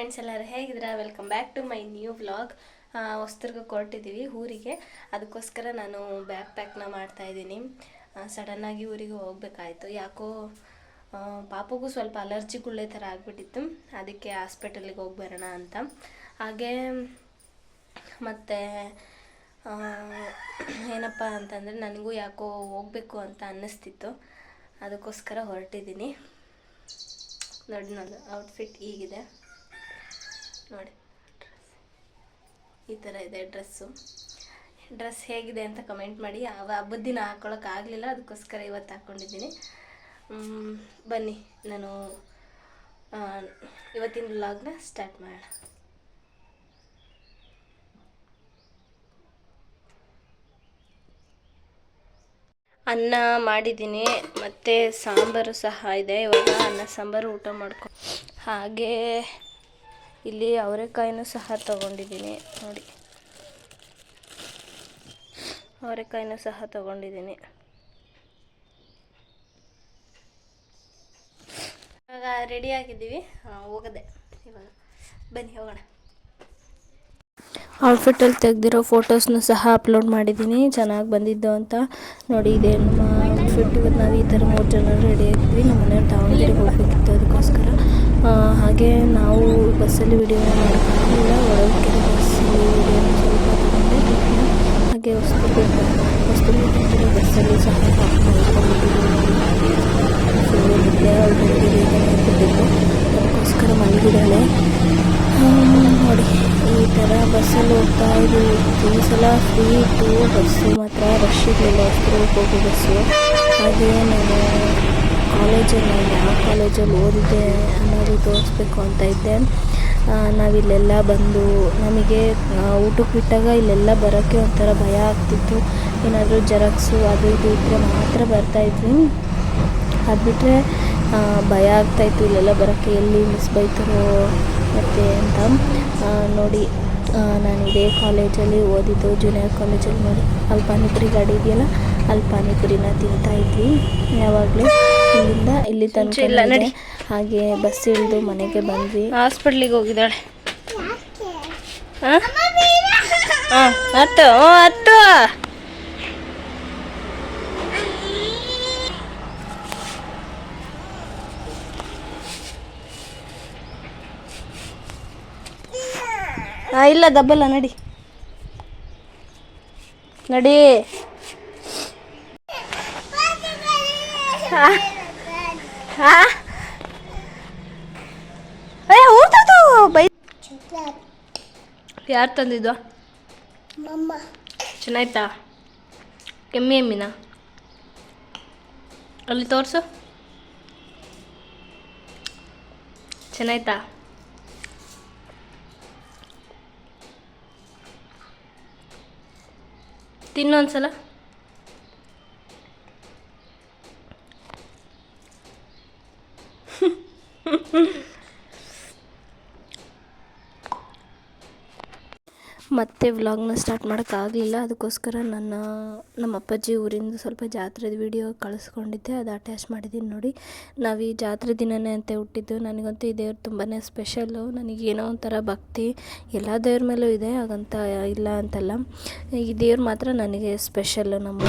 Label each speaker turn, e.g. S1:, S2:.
S1: Friends ಎಲ್ಲರೂ ಹೇಗಿದ್ದೀರಾ? Welcome back to my new vlog Hosadurga ಹೊರಟಿದ್ದೀವಿ ಊರಿಗೆ. ಅದಕ್ಕೋಸ್ಕರ ನಾನು ಬ್ಯಾಗ್ ಪ್ಯಾಕ್ನ ಮಾಡ್ತಾ ಇದ್ದೀನಿ. ಸಡನ್ನಾಗಿ ಊರಿಗೆ ಹೋಗಬೇಕಾಯಿತು. ಯಾಕೋ ಪಾಪಗೂ ಸ್ವಲ್ಪ ಅಲರ್ಜಿ ಗುಳ್ಳೆ ಥರ ಆಗಿಬಿಟ್ಟಿತ್ತು. ಅದಕ್ಕೆ ಹಾಸ್ಪಿಟಲಿಗೆ ಹೋಗಿ ಬರೋಣ ಅಂತ. ಹಾಗೆ, ಮತ್ತು ಏನಪ್ಪ ಅಂತಂದರೆ ನನಗೂ ಯಾಕೋ ಹೋಗಬೇಕು ಅಂತ ಅನ್ನಿಸ್ತಿತ್ತು. ಅದಕ್ಕೋಸ್ಕರ ಹೊರಟಿದ್ದೀನಿ. ನೋಡಿ ಔಟ್ಫಿಟ್ ಹೀಗಿದೆ. ನೋಡಿ. ಈ ಥರ ಇದೆ ಡ್ರೆಸ್ಸು. ಡ್ರೆಸ್ ಹೇಗಿದೆ ಅಂತ ಕಮೆಂಟ್ ಮಾಡಿ. ಅವ ಹಬ್ಬದ ದಿನ ಹಾಕೊಳಕ್ಕೆ ಆಗಲಿಲ್ಲ ಅದಕ್ಕೋಸ್ಕರ ಇವತ್ತು ಹಾಕ್ಕೊಂಡಿದ್ದೀನಿ ಬನ್ನಿ ನಾನು ಆ, ಇವತ್ತಿನ ವ್ಲಾಗ್ನ ಸ್ಟಾರ್ಟ್ ಮಾಡೋಣ. ಅನ್ನ ಮಾಡಿದ್ದೀನಿ ಮತ್ತು ಸಾಂಬಾರು ಸಹ ಇದೆ. ಇವಾಗ ಅನ್ನ ಸಾಂಬಾರು ಊಟ ಮಾಡ್ಕೊ ಹಾಗೆ ಇಲ್ಲಿ ಅವರೆಕಾಯಿನೂ ಸಹ ತಗೊಂಡಿದ್ದೀನಿ. ನೋಡಿ. ಅವರೆಕಾಯಿನೂ ಸಹ ತಗೊಂಡಿದ್ದೀನಿ. ಇವಾಗ ರೆಡಿ ಆಗಿದ್ದೀವಿ ಹೋಗದೆ. ಇವಾಗ ಬನ್ನಿ, ಹೋಗೋಣ. ಔಟ್ಫಿಟ್ಟಲ್ಲಿ ತೆಗೆದಿರೋ ಫೋಟೋಸ್ನ ಸಹ ಅಪ್ಲೋಡ್ ಮಾಡಿದ್ದೀನಿ. ಚೆನ್ನಾಗಿ ಬಂದಿದ್ದು ಅಂತ. ನೋಡಿ, ಇದೆ ನಮ್ಮ ಔಟ್ಫಿಟ್ ಇವತ್ತು ನಾವು ಈ ಥರ ಮೂರು ಜನ ರೆಡಿ ಆಗಿದ್ವಿ. ನಮ್ಮ ಮನೆಯವ್ರು ದಾವಣಗೆರೆಗೆ ಹೋಗ್ಬೇಕಿತ್ತು. ಅದಕ್ಕೋಸ್ಕರ ಹಾಗೆ ನಾವು ಬಸ್ಸಲ್ಲಿ ವಿಡಿಯೋ ಮಾಡಿಲ್ಲ ಒಳಗೆ ಬಸ್ಸಲ್ಲಿ ವಿಡಿಯೋ ಸ್ವಲ್ಪ ಹಾಗೆ ಹೊಸದು ಹೊಸದು ಬಸ್ಸಲ್ಲಿ ಸಹ ಅದಕ್ಕೋಸ್ಕರ ಮಲಗಿದ್ದಾಳೆ ನೋಡಿ, ಈ ಥರ ಬಸ್ಸಲ್ಲಿ ಹೋಗ್ತಾ ಇದ್ದೀವಿ. ಈ ಸಲ ಫ್ರೀ ಇತ್ತು. ಬಸ್ಸು ಮಾತ್ರ ರಶ್ ಇರಲಿಲ್ಲ. ಹೊಸ್ತಿರೋಕ್ಕೆ ಹೋಗೋ ಬಸ್ಸು. ಹಾಗೆಯೇ ನಾನು ಕಾಲೇಜಲ್ಲಿ ಯಾವ ಕಾಲೇಜಲ್ಲಿ ಓದಿದ್ದೆ ಅನ್ನೋದು ತೋರಿಸ್ಬೇಕು ಅಂತ ಇದ್ದೆ. ನಾವಿಲ್ಲೆಲ್ಲ ಬಂದು ನಮಗೆ ಊಟಕ್ಕೆ ಬಿಟ್ಟಾಗ ಇಲ್ಲೆಲ್ಲ ಬರೋಕ್ಕೆ ಒಂಥರ ಭಯ ಆಗ್ತಿತ್ತು. ಏನಾದರೂ ಜೆರಾಕ್ಸು ಅದು ಇದು ಇದ್ದರೆ ಮಾತ್ರ ಬರ್ತಾಯಿದ್ವಿ ಅದು ಬಿಟ್ಟರೆ ಭಯ ಆಗ್ತಾಯಿತ್ತು ಇಲ್ಲೆಲ್ಲ ಬರೋಕ್ಕೆ ಎಲ್ಲಿ ಮಿಸ್ ಬೈತಾರೋ ಮತ್ತು ಅಂತ. ನೋಡಿ ನಾನು ಇದೇ ಕಾಲೇಜಲ್ಲಿ ಓದಿದ್ದು ಜೂನಿಯರ್ ಕಾಲೇಜಲ್ಲಿ ನೋಡಿ. ಅಲ್ಲಿ ಪಾನಿಪುರಿ ಗಾಡಿ ಇದೆಯಲ್ಲ ಅಲ್ಲಿ ಪಾನಿಪುರಿನ ತಿಂತಾಯಿದ್ವಿ ಯಾವಾಗಲೂ. ಇಲ್ಲಿ ತನಕ
S2: ಇಲ್ಲ, ನಡಿ.
S1: ಹಾಗೆ ಬಸ್ ಇಳಿದು ಮನೆಗೆ ಬಂದ್ವಿ.
S2: ಹಾಸ್ಪಿಟ್ಲಿಗೆ ಹೋಗಿದ್ದಾಳೆ.
S1: ಅತ್ತು ಹಾಂ ಇಲ್ಲ ದಬ್ಬಲ್ಲ ನಡಿ. ನಡಿ. ಹಾ ಹಾ ಏ ಊಟದು ಬೈ. ಯಾರು ತಂದಿದ್ದು? ಚೆನ್ನಾಯ್ತಾ? ಕೆಮ್ಮಿ ಎಮ್ಮಿನ? ಅಲ್ಲಿ ತೋರಿಸು. ಚೆನ್ನಾಯ್ತಾ? ತಿನ್ನು ಮತ್ತೆ ವ್ಲಾಗ್ನ ಸ್ಟಾರ್ಟ್ ಮಾಡೋಕ್ಕಾಗಲಿಲ್ಲ ಅದಕ್ಕೋಸ್ಕರ ನನ್ನ, ನಮ್ಮ ಅಪ್ಪಾಜಿ ಊರಿಂದ ಸ್ವಲ್ಪ ಜಾತ್ರೆದ ವಿಡಿಯೋ ಕಳಿಸ್ಕೊಂಡಿದ್ದೆ. ಅದು ಅಟ್ಯಾಚ್ ಮಾಡಿದ್ದೀನಿ ನೋಡಿ. ನಾವು ಈ ಜಾತ್ರೆ ದಿನನೇ ಅಂತ ಹುಟ್ಟಿದ್ದು. ನನಗಂತೂ ಈ ದೇವ್ರು ತುಂಬಾ ಸ್ಪೆಷಲ್ಲು ನನಗೇನೋ ಒಂಥರ ಭಕ್ತಿ. ಎಲ್ಲ ದೇವ್ರ ಮೇಲೂ ಇದೆ, ಹಾಗಂತ ಇಲ್ಲ ಅಂತಲ್ಲ. ಈ ದೇವ್ರು ಮಾತ್ರ ನನಗೆ ಸ್ಪೆಷಲ್ಲು ನಮ್ಮ